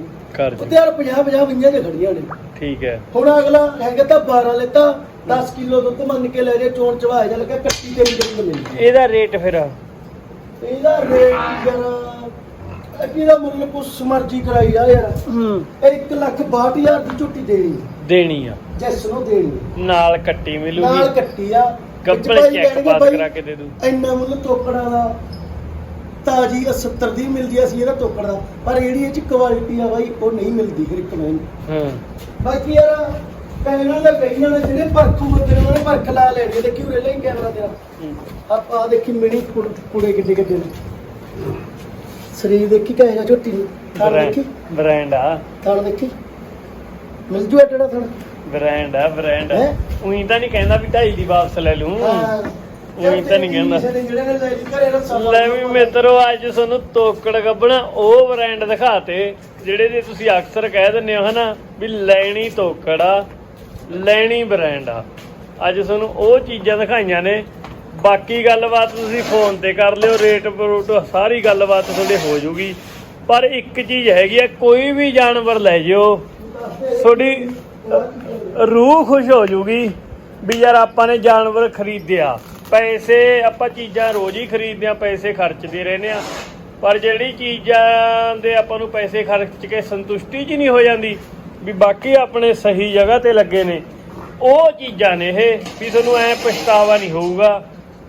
ਉਹ ਤੇ ਯਾਰ 50 50 ਵਿੰਜਾਂ ਦੇ ਖੜੀਆਂ ਨੇ। ਠੀਕ ਹੈ। ਹੁਣ ਅਗਲਾ ਹੈਗਾ ਤਾਂ 12 ਲੈਤਾ 10 ਕਿਲੋ ਦੁੱਧ ਮੰਨ ਕੇ ਲੈ ਜੇ ਚੋਣ ਚਵਾਇਆ ਜਾ ਲੱਗਾ ਕੱਟੀ ਤੇਰੀ ਜਿਹੜੀ ਮਿਲਦੀ ਇਹਦਾ ਰੇਟ ਫਿਰ? ਇਹਦਾ ਰੇਟ ਯਾਰ ਅੱਗੇ ਦਾ ਮੁੱਲ ਕੁਛ ਮਰਜ਼ੀ ਕਰਾਈ ਜਾ ਯਾਰ। ਹੂੰ। ਇਹ 1 ਲੱਖ 62000 ਦੀ ਝੁੱਟੀ ਦੇਣੀ ਦੇਣੀ ਆ। ਜੈਸ ਨੂੰ ਦੇਣੀ ਨਾਲ ਕੱਟੀ ਨਾਲ ਮਿਲੂਗੀ ਕੱਟੀ ਆ। ਗੱਬਲ ਚੈੱਕ ਪਾਸ ਕਰਾ ਕੇ ਦੇ ਦੂ ਇੰਨਾ ਮੁੱਲ ਤੋਕੜਾਂ ਦਾ ਤਾਜੀ 70 ਦੀ ਮਿਲਦੀ ਆ ਸੀ ਇਹਦਾ ਤੋਕੜ ਦਾ। ਪਰ ਜਿਹੜੀ ਇਹ ਚ ਕੁਆਲਿਟੀ ਆ ਬਾਈ ਉਹ ਨਹੀਂ ਮਿਲਦੀ ਫਿਰ ਇੱਕ ਨੂੰ। ਹੂੰ। ਬਾਕੀ ਯਾਰ ਕਹਿਣਾ ਦਾ ਕਈਆਂ ਨੇ ਜਿਹੜੇ ਪਰਖੂ ਹੁੰਦੇ ਨੇ ਉਹਨਾਂ ਨੇ ਪਰਖ ਲਾ ਲੈਣੀ। ਦੇਖੀ ਉਰੇ ਲੈ ਕੈਮਰਾ ਹੂੰ। ਆਪਾਂ ਦੇਖੀ ਮਿਣੀ ਕੁੜ- ਕਿੱਡੇ ਕਿੱਡੇ ਨੇ। ਸਰੀਰ ਦੇਖੀ ਕਹੇਗਾ ਝੋਟੀ ਨੂੰ। ਥਾਣ ਦੇਖੀ? ਬ੍ਰਾਂਡ ਆ। ਥਾਣ ਦੇਖੀ? ਮਿਲ ਜੂ ਐਡਾ ਥਾਣ ਬ੍ਰਾਂਡ ਆ ਬ੍ਰਾਂਡ? ਉਹੀ ਤਾਂ ਨਹੀਂ ਕਹਿੰਦਾ ਵੀ ਢਾਈ ਦੀ ਵਾਪਸ ਲੈ ਲੂੰ ਉਹੀ ਤਾਂ ਨਹੀਂ ਕਹਿੰਦਾ। ਜਿਹੜੇ ਨੇ ਲੈ ਵੀ ਮਿੱਤਰੋ, ਅੱਜ ਤੁਹਾਨੂੰ ਤੋਕੜ ਗੱਬਣਾ ਉਹ ਬ੍ਰਾਂਡ ਦਿਖਾਤੇ, ਜਿਹੜੇ ਦੇ ਤੁਸੀਂ ਅਕਸਰ ਕਹਿ ਦਿੰਦੇ ਹੋ ਹਨਾ, ਵੀ ਲੈਣੀ ਤੋਕੜ ਆ ਲੈਣੀ ਬ੍ਰਾਂਡ ਆ। ਅੱਜ ਤੁਹਾਨੂੰ ਉਹ ਚੀਜ਼ਾਂ ਦਿਖਾਈਆਂ ਨੇ। ਬਾਕੀ ਗੱਲਬਾਤ ਤੁਸੀਂ ਫੋਨ ਤੇ ਕਰ ਲਿਓ ਰੇਟ ਬਰੂਟ ਸਾਰੀ ਗੱਲਬਾਤ ਤੁਹਾਡੇ ਹੋ ਜੂਗੀ। ਪਰ ਇੱਕ ਚੀਜ਼ ਹੈਗੀ ਆ, ਕੋਈ ਵੀ ਜਾਨਵਰ ਲੈ ਜਿਓ, ਤੁਹਾਡੀ ਰੂਹ ਖੁਸ਼ ਹੋ ਜੂਗੀ, ਵੀ ਯਾਰ ਆਪਾਂ ਨੇ ਜਾਨਵਰ ਖਰੀਦਿਆ। ਪੈਸੇ ਆਪਾਂ ਚੀਜ਼ਾਂ ਰੋਜ਼ ਹੀ ਖਰੀਦਦੇ ਆ ਪੈਸੇ ਖਰਚਦੇ ਰਹਿੰਦੇ ਆ ਪਰ ਜਿਹੜੀ ਚੀਜ਼ਾਂ ਦੇ ਆਪਾਂ ਨੂੰ ਪੈਸੇ ਖਰਚ ਕੇ ਸੰਤੁਸ਼ਟੀ ਜੀ ਨਹੀਂ ਹੋ ਜਾਂਦੀ, ਵੀ ਬਾਕੀ ਆਪਣੇ ਸਹੀ ਜਗ੍ਹਾ ਤੇ ਲੱਗੇ ਨੇ। ਉਹ ਚੀਜ਼ਾਂ ਨੇ ਇਹ, ਵੀ ਤੁਹਾਨੂੰ ਐ ਪਛਤਾਵਾ ਨਹੀਂ ਹੋਊਗਾ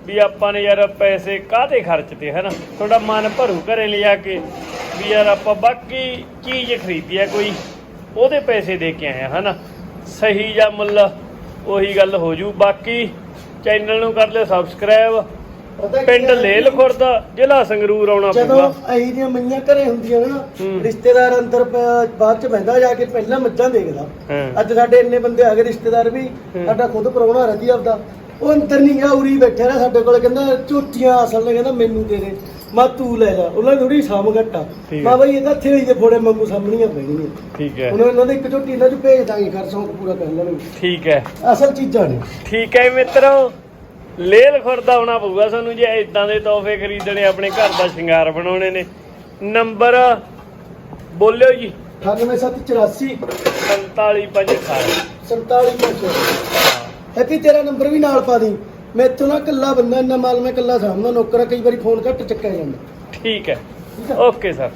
ਵੀ ਆਪਾਂ ਨੇ ਯਾਰ ਪੈਸੇ ਕਾਹਦੇ ਖਰਚਤੇ ਹਨਾ? ਤੁਹਾਡਾ ਮਨ ਭਰੂ ਘਰੇ ਲਿਆ ਕੇ ਵੀ ਯਾਰ ਆਪਾਂ ਬਾਕੀ ਚੀਜ਼ ਖਰੀਦੀ ਆ ਕੋਈ, ਉਹਦੇ ਪੈਸੇ ਦੇ ਕੇ ਆਏ ਆ ਹਨਾ? ਸਹੀ ਜਾਂ ਮੁੱਲ, ਉਹੀ ਗੱਲ ਹੋ ਜੂ। ਬਾਕੀ ਚੈਨਲ ਨੂੰ ਕਰ ਲਿਓ ਸਬਸਕ੍ਰਾਈਬ ਪਤਾ ਕੀ ਪਿੰਡ ਹੈ? ਲੇਲ ਖੁਰਦ ਜ਼ਿਲ੍ਹਾ ਸੰਗਰੂਰ ਆਉਣਾ ਜਦੋਂ ਪਊਗਾ ਅਹੀ ਦੀਆਂ ਮਈਆਂ ਘਰੇ ਹੁੰਦੀਆਂ ਨਾ ਹੂੰ। ਰਿਸ਼ਤੇਦਾਰ ਅੰਦਰ ਪ- ਬਾਅਦ ਚ ਬਹਿੰਦਾ ਜਾ ਕੇ ਪਹਿਲਾਂ ਮੱਝਾਂ ਦੇਖਦਾ ਹਾਂ ਅੱਜ ਸਾਡੇ ਇੰਨੇ ਬੰਦੇ ਆ ਗਏ ਰਿਸ਼ਤੇਦਾਰ ਵੀ ਹੂੰ। ਸਾਡਾ ਖੁਦ ਪ੍ਰਾਹੁਣਾ ਰਹਦੀ ਆਪਦਾ ਉਹ ਅੰਦਰ ਨਹੀਂ ਗਿਆ ਉਰੀ ਬੈਠਾ ਰਿਹਾ ਸਾਡੇ ਕੋਲ ਕਹਿੰਦਾ ਝੂਠੀਆਂ ਅਸਲ ਨੇ ਕਹਿੰਦਾ ਮੈਨੂੰ ਦੇ ਦੇ ਮੈਂ ਤੂੰ ਲੈ ਜਾ। ਉਹਨਾਂ ਥੋੜੀ ਸਾਮ ਘਟਾ ਠੀਕ ਹੈ। ਮੈਂ ਬਈ ਇਹਦਾ ਥੇੜੀ ਦੇ ਫੋੜੇ ਮੰਗੂ ਸਾਹਮਣੀਆਂ ਪੈਣੀਆਂ। ਠੀਕ ਹੈ। ਹੁਣ ਇਹਨਾਂ ਦੇ ਇੱਕ ਝੋਟੀ ਇਹਨਾਂ ਚ ਭੇਜ ਦਾਂਗੇ ਖਰ ਸ਼ੌਂਕ ਪੂਰਾ ਕਰ ਲੈਣਗੇ। ਠੀਕ ਹੈ। ਅਸਲ ਚੀਜ਼ਾਂ ਨੇ। ਠੀਕ ਹੈ ਮਿੱਤਰੋ ਲੇਲ ਖੁਰਦਾ ਆਉਣਾ ਪਊਗਾ ਸਾਨੂੰ ਜੇ ਇਦਾਂ ਦੇ ਤੋਹਫੇ ਖਰੀਦਣੇ ਆਪਣੇ ਘਰ ਦਾ ਸ਼ਿੰਗਾਰ ਬਣਾਉਣੇ ਨੇ। ਨੰਬਰ ਬੋਲਿਓ ਜੀ। 9784 47518 47 ਹੈਪੀ ਤੇਰਾ ਨੰਬਰ ਵੀ ਨਾਲ ਪਾ ਦੀ। ਮੈਥੋਂ ਨਾ ਕੱਲਾ ਬੰਦਾ ਇੰਨਾ ਮਾਲ ਮੈਂ ਕੱਲਾ ਸਾਹਮਣਾ ਨੌਕਰਾਂ ਕਈ ਵਾਰੀ ਫੋਨ ਘੱਟ ਚੱਕਿਆ ਜਾਂਦਾ। ਠੀਕ ਹੈ। ਠੀਕ ਹੈ। Okay sir